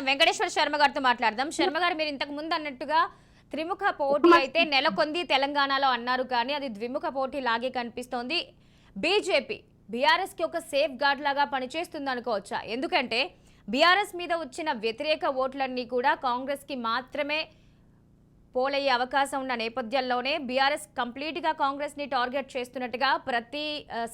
వెంకటేశ్వర శర్మ గారితో మాట్లాడదాం. శర్మ గారు మీరు ఇంతకు ముందు అన్నట్టుగా త్రిముఖ పోటీ అయితే నెలకొంది తెలంగాణలో అన్నారు కానీ అది ద్విముఖ పోటీ లాగే కనిపిస్తోంది. బీజేపీ బీఆర్ఎస్కి ఒక సేఫ్ గార్డ్ లాగా పనిచేస్తుంది అనుకోవచ్చా? ఎందుకంటే బీఆర్ఎస్ మీద వచ్చిన వ్యతిరేక ఓట్లన్నీ కూడా కాంగ్రెస్కి మాత్రమే పోలయ్యే అవకాశం ఉన్న నేపథ్యంలోనే బీఆర్ఎస్ కంప్లీట్గా కాంగ్రెస్ని టార్గెట్ చేస్తున్నట్టుగా ప్రతి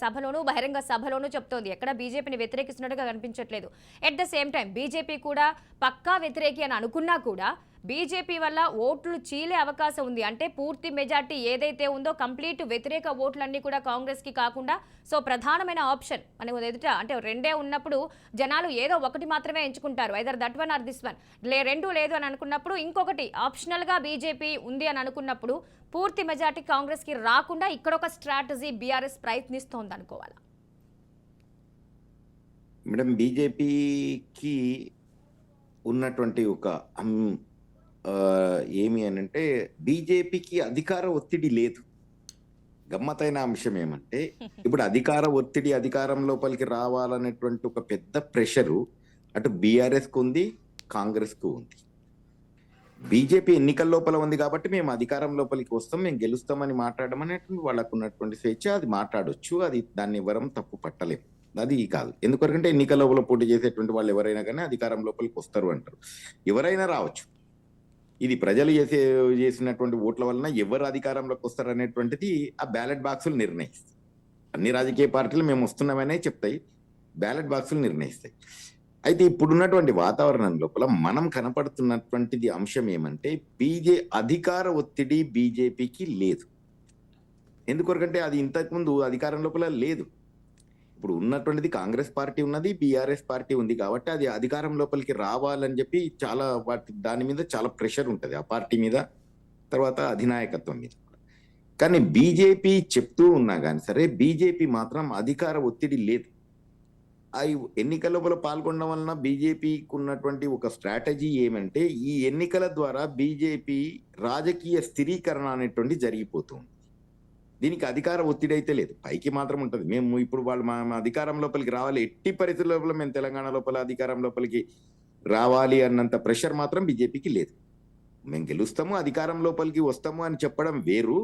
సభలోనూ బహిరంగ సభలోనూ చెప్తోంది. ఎక్కడ బీజేపీని వ్యతిరేకిస్తున్నట్టుగా కనిపించట్లేదు. At the same time BJP కూడా పక్కా వ్యతిరేకి అని అనుకున్నా కూడా బీజేపీ వల్ల ఓట్లు చీలే అవకాశం ఉంది. అంటే పూర్తి మెజార్టీ ఏదైతే ఉందో కంప్లీట్ వ్యతిరేక ఓట్లన్నీ కూడా కాంగ్రెస్కి కాకుండా సో ప్రధానమైన ఆప్షన్ మనకు ఎదుట అంటే రెండే ఉన్నప్పుడు జనాలు ఏదో ఒకటి మాత్రమే ఎంచుకుంటారు. Either that one or this one లే రెండు లేదు అని అనుకున్నప్పుడు ఇంకొకటి ఆప్షనల్గా బీజేపీ ఉంది అని అనుకున్నప్పుడు పూర్తి మెజార్టీ కాంగ్రెస్కి రాకుండా ఇక్కడ ఒక స్ట్రాటజీ బీఆర్ఎస్ ప్రయత్నిస్తోంది అనుకోవాలా? మేడం బీజేపీకి ఉన్నటువంటి ఒక ఏమి అని అంటే బీజేపీకి అధికార ఒత్తిడి లేదు. గమ్మతైన అంశం ఏమంటే ఇప్పుడు అధికార ఒత్తిడి అధికారం లోపలికి రావాలనేటువంటి ఒక పెద్ద ప్రెషరు అటు బీఆర్ఎస్కు ఉంది కాంగ్రెస్కు ఉంది. బీజేపీ ఎన్నికల లోపల ఉంది కాబట్టి మేము అధికారం లోపలికి వస్తాం మేము గెలుస్తామని మాట్లాడడం అనేటువంటి వాళ్ళకు ఉన్నటువంటి స్వేచ్ఛ అది మాట్లాడొచ్చు అది దాన్ని ఎవరం తప్పు పట్టలేం. అది కాదు. ఎందుకంటే ఎన్నికల లోపల పోటీ చేసేటువంటి వాళ్ళు ఎవరైనా కానీ అధికారం లోపలికి వస్తారు అంటారు. ఎవరైనా రావచ్చు. ఇది ప్రజలు చేసే చేసినటువంటి ఓట్ల వలన ఎవరు అధికారంలోకి వస్తారు అనేటువంటిది ఆ బ్యాలెట్ బాక్సులు నిర్ణయిస్తాయి. అన్ని రాజకీయ పార్టీలు మేము వస్తున్నామనే చెప్తాయి. బ్యాలెట్ బాక్సులు నిర్ణయిస్తాయి. అయితే ఇప్పుడున్నటువంటి వాతావరణం లోపల మనం కనపడుతున్నటువంటిది అంశం ఏమంటే బీజే అధికార ఒత్తిడి బీజేపీకి లేదు. ఎందుకొరకంటే అది ఇంతకుముందు అధికారం లోపల లేదు. ఇప్పుడు ఉన్నటువంటిది కాంగ్రెస్ పార్టీ ఉన్నది బీఆర్ఎస్ పార్టీ ఉంది కాబట్టి అది అధికారం లోపలికి రావాలని చెప్పి చాలా వాటి దాని మీద చాలా ప్రెషర్ ఉంటుంది ఆ పార్టీ మీద తర్వాత అధినాయకత్వం మీద కూడా. కానీ బీజేపీ చెప్తూ ఉన్నా కానీ సరే బీజేపీ మాత్రం అధికార ఒత్తిడి లేదు ఆ ఎన్నికల లోపల పాల్గొనడం వలన బీజేపీకి ఉన్నటువంటి ఒక స్ట్రాటజీ ఏమంటే ఈ ఎన్నికల ద్వారా బీజేపీ రాజకీయ స్థిరీకరణ అనేటువంటి జరిగిపోతుంది దీనికి అధికార ఒత్తిడి అయితే లేదు. పైకి మాత్రం ఉంటుంది. మేము ఇప్పుడు వాళ్ళు మా అధికారం లోపలికి రావాలి. ఎట్టి పరిస్థితుల లోపల మేము తెలంగాణ లోపల అధికారం లోపలికి రావాలి అన్నంత ప్రెషర్ మాత్రం బీజేపీకి లేదు. మేము గెలుస్తాము అధికారం లోపలికి వస్తాము అని చెప్పడం వేరు.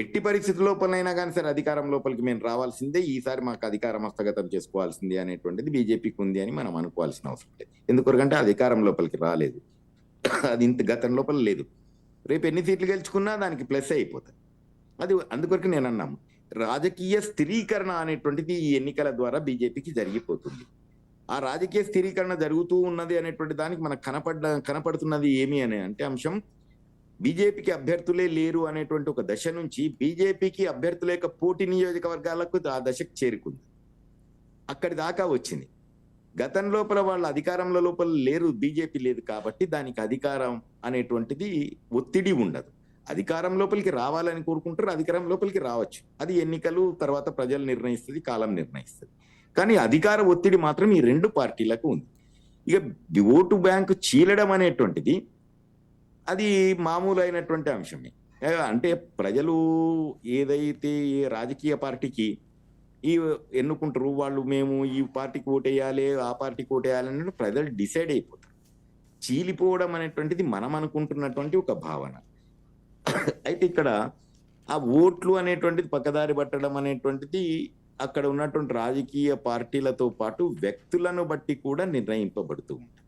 ఎట్టి పరిస్థితి లోపలైనా కానీ సరే అధికారం లోపలికి మేము రావాల్సిందే. ఈసారి మాకు అధికారం హస్తగతం చేసుకోవాల్సిందే అనేటువంటిది బీజేపీకి ఉంది అని మనం అనుకోవాల్సిన అవసరం లేదు. ఎందుకంటే అధికారం లోపలికి రాలేదు. అది ఇంత గతం లోపల లేదు. రేపు ఎన్ని సీట్లు గెలుచుకున్నా దానికి ప్లస్ అయిపోతుంది అది అందుకొరకు నేను అన్నాము రాజకీయ స్థిరీకరణ అనేటువంటిది ఈ ఎన్నికల ద్వారా బీజేపీకి జరిగిపోతుంది. ఆ రాజకీయ స్థిరీకరణ జరుగుతూ ఉన్నది అనేటువంటి దానికి మనకు కనపడ్డ కనపడుతున్నది ఏమి అనే అంటే అంశం బీజేపీకి అభ్యర్థులే లేరు అనేటువంటి ఒక దశ నుంచి బీజేపీకి అభ్యర్థుల యొక్క పోటీ నియోజకవర్గాలకు ఆ దశకు చేరుకుంది. అక్కడి దాకా వచ్చింది. గతం లోపల వాళ్ళ అధికారంలో లోపల లేరు బీజేపీ లేదు కాబట్టి దానికి అధికారం అనేటువంటిది ఒత్తిడి ఉండదు. అధికారం లోపలికి రావాలని కోరుకుంటారు అధికారం లోపలికి రావచ్చు. అది ఎన్నికలు తర్వాత ప్రజలు నిర్ణయిస్తుంది కాలం నిర్ణయిస్తుంది. కానీ అధికార ఒత్తిడి మాత్రం ఈ రెండు పార్టీలకు ఉంది. ఇక ఓటు బ్యాంకు చీలడం అనేటువంటిది అది మామూలు అయినటువంటి అంశమే అంటే ప్రజలు ఏదైతే రాజకీయ పార్టీకి ఈ ఎన్నుకుంటారు వాళ్ళు మేము ఈ పార్టీకి ఓటేయాలి ఆ పార్టీకి ఓటేయాలి అని ప్రజలు డిసైడ్ అయిపోతారు. చీలిపోవడం అనేటువంటిది మనం అనుకుంటున్నటువంటి ఒక భావన. అయితే ఇక్కడ ఆ ఓట్లు అనేటువంటిది పక్కదారి పట్టడం అనేటువంటిది అక్కడ ఉన్నటువంటి రాజకీయ పార్టీలతో పాటు వ్యక్తులను బట్టి కూడా నిర్ణయింపబడుతూ ఉంటుంది.